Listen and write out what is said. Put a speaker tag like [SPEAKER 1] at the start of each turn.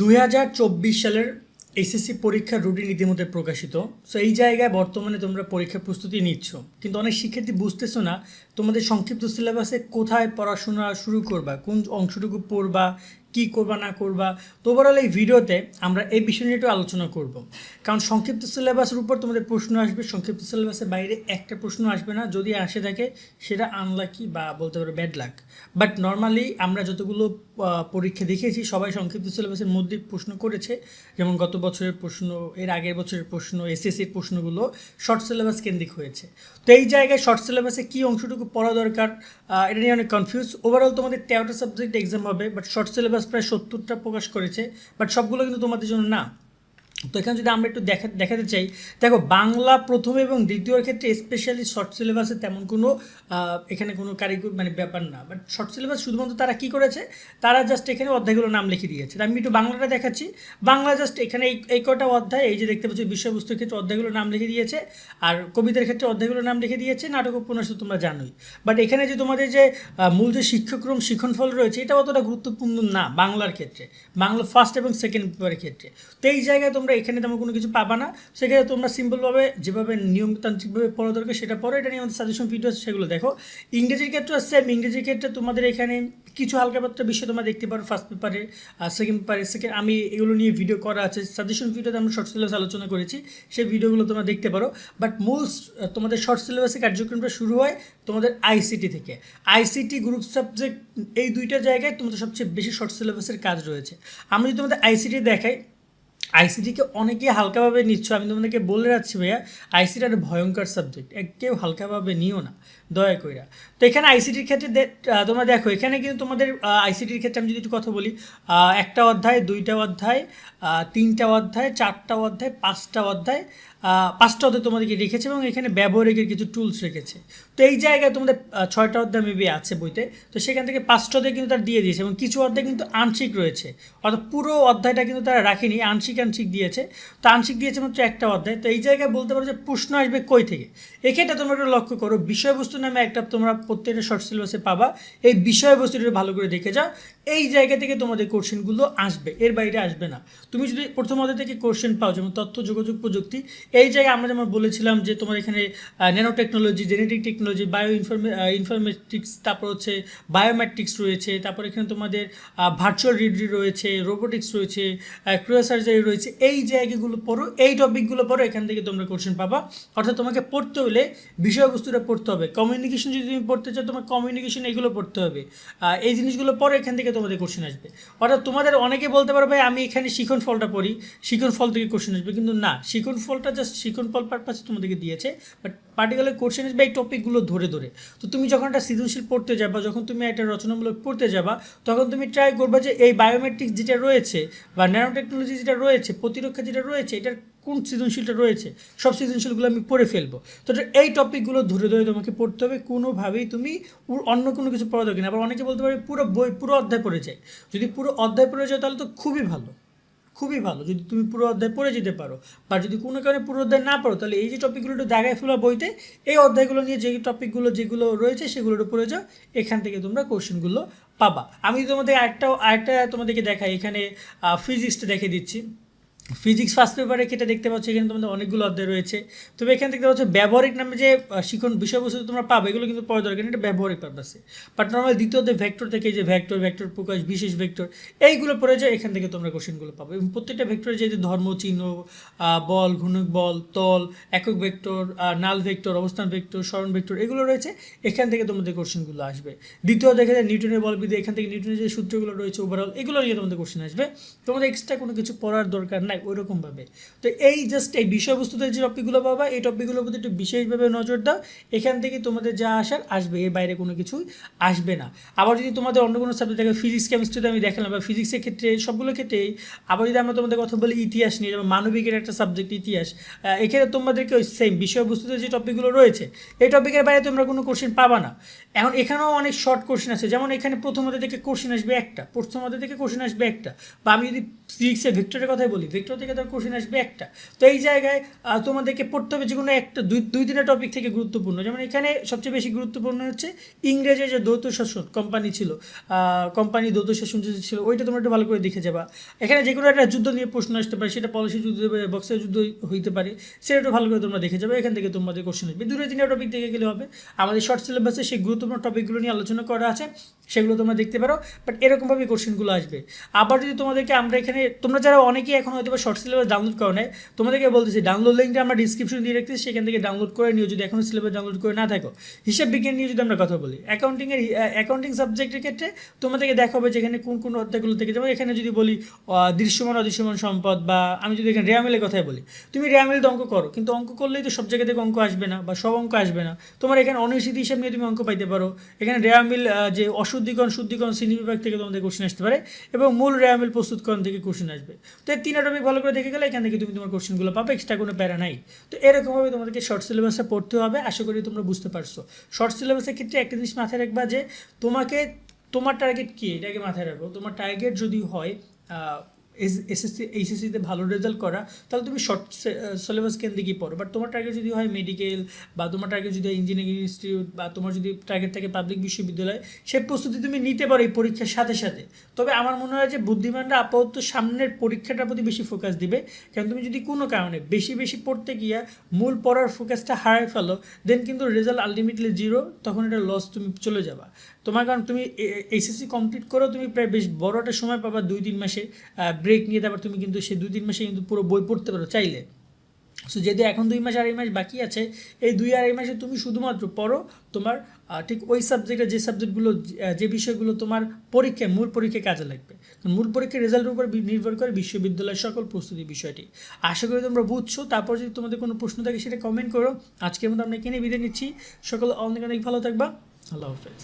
[SPEAKER 1] দুই হাজার চব্বিশ সালের এসএসসি পরীক্ষার রুটিন ইতিমধ্যে প্রকাশিত। সো এই জায়গায় বর্তমানে তোমরা পরীক্ষার প্রস্তুতি নিচ্ছ। কিন্তু অনেক শিক্ষার্থী বুঝতেছো না তোমাদের সংক্ষিপ্ত সিলেবাসে কোথায় পড়াশোনা শুরু করবা, কোন অংশটুকু পড়বা কি করবা, না করবা। তো ওভারঅল এই ভিডিওতে আমরা এই বিষয় নিয়ে একটু আলোচনা করব। কারণ সংক্ষিপ্ত সিলেবাসের উপর তোমাদের প্রশ্ন আসবে। সংক্ষিপ্ত সিলেবাসের বাইরে একটা প্রশ্ন আসবে না। যদি আসে থাকে, সেটা আনলাকি বা বলতে পারো ব্যাড লাক বাট নর্মালি আমরা যতগুলো পরীক্ষা দেখেছি সবাই সংক্ষিপ্ত সিলেবাসের মধ্যে প্রশ্ন করেছে। যেমন গত বছরের প্রশ্ন, এর আগের বছরের প্রশ্ন এসএসসির প্রশ্নগুলো শর্ট সিলেবাস কেন্দ্রিক হয়েছে। তো এই জায়গায় শর্ট সিলেবাসে কী অংশটুকু পড়া দরকার এটা নিয়ে অনেক কনফিউজ ওভারঅল তোমাদের তেরোটা সাবজেক্ট এক্সাম হবে বাট শর্ট সিলেবাস প্রায় সত্তরটা প্রকাশ করেছে বাট সবগুলো কিন্তু তোমাদের জন্য না। তো এখানে যদি আমরা একটু দেখা, দেখাতে চাই, দেখো, বাংলা প্রথম এবং দ্বিতীয়র ক্ষেত্রে স্পেশালি শর্ট সিলেবাসে তেমন কোনো এখানে কোনো কারিগর মানে ব্যাপার না। বাট শর্ট সিলেবাস শুধুমাত্র তারা কি করেছে? তারা জাস্ট এখানে অধ্যায়গুলোর নাম লিখে দিয়েছে। আমি একটু বাংলাটা দেখাচ্ছি। বাংলা জাস্ট এখানে এই কটা অধ্যায়, এই যে দেখতে পাচ্ছি, বিষয়বস্তুর ক্ষেত্রে অধ্যায়গুলোর নাম লিখে দিয়েছে, আর কবিতার ক্ষেত্রে অধ্যায়গুলোর নাম লিখে দিয়েছে, নাটক উপন্যাস তো তোমরা জানোই। বাট এখানে যে তোমাদের যে মূল যে শিক্ষাক্রম শিক্ষণফল রয়েছে, এটা অতটা গুরুত্বপূর্ণ না বাংলার ক্ষেত্রে। বাংলা ফার্স্ট এবং সেকেন্ড পেপারের ক্ষেত্রে। তো এই জায়গায় তোমরা এখানে তেমন কোনো কিছু পাবা না। সেক্ষেত্রে তোমরা সিম্পলভাবে যেভাবে নিয়মতান্ত্রিকভাবে পড়া দরকার সেটা পড়ো, এটা নিয়ে আমাদের সাজেশন ভিডিও আছে, সেগুলো দেখো। ইংরেজির ক্ষেত্রে সেম ইংরেজির ক্ষেত্রে তোমাদের এখানে কিছু হালকা পাত্র বিষয় তোমরা দেখতে পারো ফার্স্ট পেপারে সেকেন্ড পেপারে সেকেন্ড আমি এগুলো নিয়ে ভিডিও করা আছে। সাজেশন ভিডিওতে আমরা শর্ট সিলেবাস আলোচনা করেছি, সেই ভিডিওগুলো তোমরা দেখতে পারো। বাট স- তোমাদের শর্ট সিলেবাসের কার্যক্রমটা শুরু হয় তোমাদের আইসিটি থেকে। আইসিটি গ্রুপ সাবজেক্ট এই দুইটা জায়গায় তোমাদের সবচেয়ে বেশি শর্ট সিলেবাসের কাজ রয়েছে। আমি যদি তোমাদের আইসিটি দেখাই আইসিটিকে অনেকে হালকাভাবে নিচ্ছ। আমি তোমাদেরকে বলে রাখছি ভাইয়া আইসিটি একটা ভয়ঙ্কর সাবজেক্ট কেউ হালকাভাবে নিও না, দয়া কইরা। তো এখানে আইসিটির ক্ষেত্রে তোমরা দেখো, এখানে কিন্তু তোমাদের আইসিটির ক্ষেত্রে আমি যদি একটু কথা বলি একটা অধ্যায়, দুইটা অধ্যায় তিনটা অধ্যায়, চারটা অধ্যায়, পাঁচটা অধ্যায় পাঁচটা অধ্যায় তোমাদেরকে রেখেছে এবং এখানে ব্যবহারিকের কিছু টুলস রেখেছে। তো এই জায়গায় তোমাদের ছয়টা অধ্যায় মেবি আছে বইতে। তো সেখান থেকে পাঁচটা অধ্যায় কিন্তু তারা দিয়ে দিয়েছে এবং কিছু অধ্যায় কিন্তু আংশিক রয়েছে। অর্থাৎ পুরো অধ্যায়টা কিন্তু তারা রাখেনি, আংশিক আংশিক দিয়েছে। তো আংশিক দিয়েছে মাত্র একটা অধ্যায়। তো এই জায়গায় বলতে পারো যে প্রশ্ন আসবে কই থেকে? এক্ষেত্রে তোমরা লক্ষ্য করো, বিষয়বস্তু নামে একটা তোমরা প্রত্যেকটা শর্ট সিলেবাসে পাবা। এই বিষয়বস্তুটা ভালো করে দেখে যাও। এই জায়গা থেকে তোমাদের কোশ্চেনগুলো আসবে, এর বাইরে আসবে না। তুমি যদি প্রথম অধ্যায় থেকে কোশ্চেন পাও, যেমন তথ্য, যোগাযোগ, প্রযুক্তি, এই জায়গায় আমরা যেমন বলেছিলাম যে তোমার এখানে nano technology genetic technology bio informa informatics তারপর হচ্ছে বায়োমেট্রিক্স রয়েছে, তারপর এখানে তোমাদের ভার্চুয়াল রিডি রয়েছে রোবোটিক্স রয়েছে ক্রিয়া সার্জারি রয়েছে, এই জায়গাগুলো পড়ো, এই টপিকগুলো পড়ো, এখান থেকে তোমরা কোশ্চেন পাবা। অর্থাৎ তোমাকে পড়তে হলে বিষয়বস্তুটা পড়তে হবে। কমিউনিকেশন যদি তুমি পড়তে চাও, তোমার কমিউনিকেশন এগুলো পড়তে হবে। এই জিনিসগুলো পরে এখান থেকে তোমাদের কোশ্চেন আসবে। অর্থাৎ তোমাদের অনেকে বলতে পারো, ভাই, আমি এখানে শিখন ফলটা পড়ি, শিখন ফল থেকে কোশ্চেন আসবে। কিন্তু না, শিখন ফলটা জাস্ট শিখন ফল পারপাসে তোমাদেরকে দিয়েছে বাট পার্টিকুলার কোশ্চেন আসবে এই টপিকগুলো ধরে ধরে। তো তুমি যখন একটা সৃজনশীল পড়তে যাবা, যখন তুমি একটা রচনামূলক পড়তে যাবা, তখন তুমি ট্রাই করবা যে এই বায়োমেট্রিক্স যেটা রয়েছে, বা ন্যানো টেকনোলজি যেটা রয়েছে, প্রতিরক্ষা যেটা রয়েছে, এটার কোন সৃজনশীলটা রয়েছে, সব সৃজনশীলগুলো আমি পড়ে ফেলব। তো এই টপিকগুলো ধরে ধরে তোমাকে পড়তে হবে, কোনোভাবেই তুমি অন্য কোনো কিছু পড়া দরকার নেই। আবার অনেকে বলতে পারে পুরো বই পুরো অধ্যায় পড়ে যায়। যদি পুরো অধ্যায় পড়ে যায় তাহলে তো খুবই ভালো খুবই ভালো। যদি তুমি পুরো অধ্যায় পড়ে যেতে পারো, বা যদি কোনো কারণে পুরো অধ্যায় না পড়ো, তাহলে এই যে টপিকগুলো একটু দাগায় ফেলা বইতে, এই অধ্যায়গুলো নিয়ে যে টপিকগুলো যেগুলো রয়েছে সেগুলো একটু পড়ে যাও, এখান থেকে তোমরা কোশ্চেনগুলো পাবা। আমি তোমাদের আরেকটা আরেকটা তোমাদেরকে দেখাই, এখানে ফিজিক্সটা দেখে দিচ্ছি। ফিজিক্স ফার্স্ট পেপারে কেটে দেখতে পাচ্ছ, এখানে তোমাদের অনেকগুলো অধ্যায় রয়েছে। তবে এখানে দেখতে পাচ্ছ, ব্যবহারিক নামে যে শিখন বিষয়বস্তু তোমরা পাবে, এগুলো কিন্তু পড়া দরকার এটা ব্যবহারিক পারপাসে বাট নর্মাল দ্বিতীয় অধ্যায় ভেক্টর থেকে যে ভেক্টর ভেক্টর প্রকাশ, বিশেষ ভেক্টর এইগুলো পড়ে যায় এখান থেকে তোমরা কোশ্চেনগুলো পাবে। এবং প্রত্যেকটা ভেক্টরে যে যে ধর্ম, চিহ্ন বল, ঘূর্ণক বল, তল, একক ভেক্টর নাল ভেক্টর অবস্থান ভেক্টর স্মরণ ভেক্টর এগুলো রয়েছে, এখান থেকে তোমাদের কোশ্চেনগুলো আসবে। দ্বিতীয় দেখা যায় নিউটনের বলবিদ্যা, এখান থেকে নিউটনের যে সূত্রগুলো রয়েছে ওভারঅল এগুলো নিয়ে তোমাদের কোশ্চেন আসবে। তোমাদের এক্সট্রা কোনো কিছু পড়ার দরকার নাই। ওইরকমভাবে তো এই জাস্ট এই বিষয়বস্তুতে যে টপিকগুলো পাবা, এই টপিকগুলোর প্রতি একটু বিশেষভাবে নজর দাও। এখান থেকে তোমাদের যা আসার আসবে, এর বাইরে কোনো কিছুই আসবে না। আবার যদি তোমাদের অন্য কোনো সাবজেক্ট থাকে ফিজিক্স কেমিস্ট্রিতে আমি দেখালাম, বা ফিজিক্সের ক্ষেত্রে, সবগুলো ক্ষেত্রেই, আবার যদি আমরা তোমাদের কথা বলি ইতিহাস নিয়ে, যেমন মানবিকের একটা সাবজেক্ট ইতিহাস এখানে তোমাদেরকে ওই সেম বিষয়বস্তুতে যে টপিকগুলো রয়েছে, এই টপিকের বাইরে তোমরা কোনো কোশ্চেন পাবা না। এখন এখানেও অনেক শর্ট কোশ্চেন আছে। যেমন এখানে প্রথম অধ্যায় থেকে কোশ্চেন আসবে একটা, প্রথম অধ্যায় থেকে কোশ্চেন আসবে একটা। বা আমি যদি সিক্সের ভেক্টরের কথাই বলি ভেক্টর থেকে তোর কোশ্চেন আসবে একটা। তো এই জায়গায় তোমাদেরকে পড়তে হবে যে কোনো একটা, দুই দুই তিনটা টপিক থেকে গুরুত্বপূর্ণ। যেমন এখানে সবচেয়ে বেশি গুরুত্বপূর্ণ হচ্ছে ইংরেজের যে দ্বৈত শাসন কোম্পানি ছিল কোম্পানি দ্বৈত শাসন যে ছিল, ওইটা তোমরা একটু ভালো করে দেখে যাবা। এখানে যে কোনো একটা যুদ্ধ নিয়ে প্রশ্ন আসতে পারে, সেটা পলিসি যুদ্ধ বক্সের যুদ্ধ হইতে পারে, সেটা একটু ভালো করে তোমরা দেখে যাবে, এখান থেকে তোমাদের কোশ্চেন আসবে। দুটো তিনটা টপিক দেখে গেলে হবে। আমাদের শর্ট সিলেবাসে সেই গুরুত্বপূর্ণ টপিকগুলো নিয়ে আলোচনা করা আছে। সেগুলো তোমরা দেখতে পারো বাট এরকমভাবে কোশ্চেনগুলো আসবে। আবার যদি তোমাদেরকে আমরা এখানে, তোমরা যারা অনেকেই এখন হয়তো শর্ট সিলেবাস ডাউনলোড করো নাই, তোমাদেরকে বলতেছি ডাউনলোড লিঙ্কটা আমরা ডিসক্রিপশন দিয়ে রাখতেছি সেখান থেকে ডাউনলোড করে নিও, যদি এখনও সিলেবাস ডাউনলোড করে না থাকো। হিসাব বিজ্ঞান নিয়ে যদি আমরা কথা বলি অ্যাকাউন্টিংয়ের অ্যাকাউন্টিং সাবজেক্টের ক্ষেত্রে তোমাদেরকে দেখাবে যে এখানে কোন কোন অধ্যায়গুলো থেকে যেমন এখানে যদি বলি দৃশ্যমান, অদৃশ্যমান সম্পদ, বা আমি যদি এখানে রেয়ামিলের কথাই বলি, তুমি রেয়ামিল অঙ্ক করো, কিন্তু অঙ্ক করলেই তো সব জায়গা থেকে অঙ্ক আসবে না, বা সব অঙ্ক আসবে না। তোমার এখানে অনিশ্চিত হিসাব নিয়ে তুমি অঙ্ক পাইতে পারো। এখানে রেয়ামিল যে অশুদ্ধিকরণ শুদ্ধিকরণ শুদ্ধিকরণ শ্রেণি বিভাগ থেকে তোমাদের কোশ্চেন আসতে পারে এবং মূল রেয়ামিল প্রস্তুতকরণ থেকে কোশ্চেন আসবে। তো এই তিনটা টপিক ভালো করে দেখে গেলে এখান থেকে তুমি তোমার কোশ্চেনগুলো পাবে এক্সট্রা কোনো প্যারা নাই। তো এরকমভাবে তোমাদেরকে শর্ট সিলেবাসে পড়তে হবে, আশা করি তোমরা বুঝতে পারছ। শর্ট সিলেবাসের ক্ষেত্রে একটা জিনিস মাথায় রাখবা যে তোমাকে, তোমার টার্গেট কী? এটাকে মাথায় রাখব তোমার টার্গেট যদি হয় এসএসসি এইচএসসিতে ভালো রেজাল্ট করা, তাহলে তুমি শর্ট সিলেবাস কেন দিকেই পড়ো। বাট তোমার টার্গেট যদি হয় মেডিকেল বা তোমার টার্গেট যদি ইঞ্জিনিয়ারিং ইনস্টিটিউট বা তোমার যদি টার্গেট থাকে পাবলিক বিশ্ববিদ্যালয় সেই প্রস্তুতি তুমি নিতে পারো এই পরীক্ষার সাথে সাথে। তবে আমার মনে হয় যে বুদ্ধিমানরা আপাতত সামনের পরীক্ষাটার প্রতি বেশি ফোকাস দিবে। কারণ তুমি যদি কোনো কারণে বেশি বেশি পড়তে গিয়া মূল পড়ার ফোকাসটা হারায় ফেলো দেন কিন্তু রেজাল্ট আলটিমেটলি জিরো তখন এটা লস তুমি চলে যাবা। তোমার কারণ তুমি এইচএসসি কমপ্লিট করো, তুমি প্রায় বেশ বড় একটা সময় পাবা দুই, তিন মাসে ব্রেক নিয়ে, তারপর তুমি কিন্তু সেই দুই, তিন মাসে কিন্তু পুরো বই পড়তে পারো চাইলে। সো যেহেতু এখন দুই মাস, আড়াই মাস বাকি আছে, এই দুই, আড়াই মাসে তুমি শুধুমাত্র পড়ো তোমার ঠিক ওই সাবজেক্টে যে সাবজেক্টগুলো যে বিষয়গুলো তোমার পরীক্ষায়, মূল পরীক্ষায় কাজে লাগবে। মূল পরীক্ষার রেজাল্টের উপর নির্ভর করে বিশ্ববিদ্যালয়ের সকল প্রস্তুতি বিষয়টি। আশা করি তোমরা বুঝছ, তারপর যদি তোমাদের কোনো প্রশ্ন থাকে সেটা কমেন্ট করো। আজকের মতো আমরা কিনে বিদায় নিচ্ছি। সকল অনেক অনেক ভালো থাকবা। আল্লাহ হাফেজ।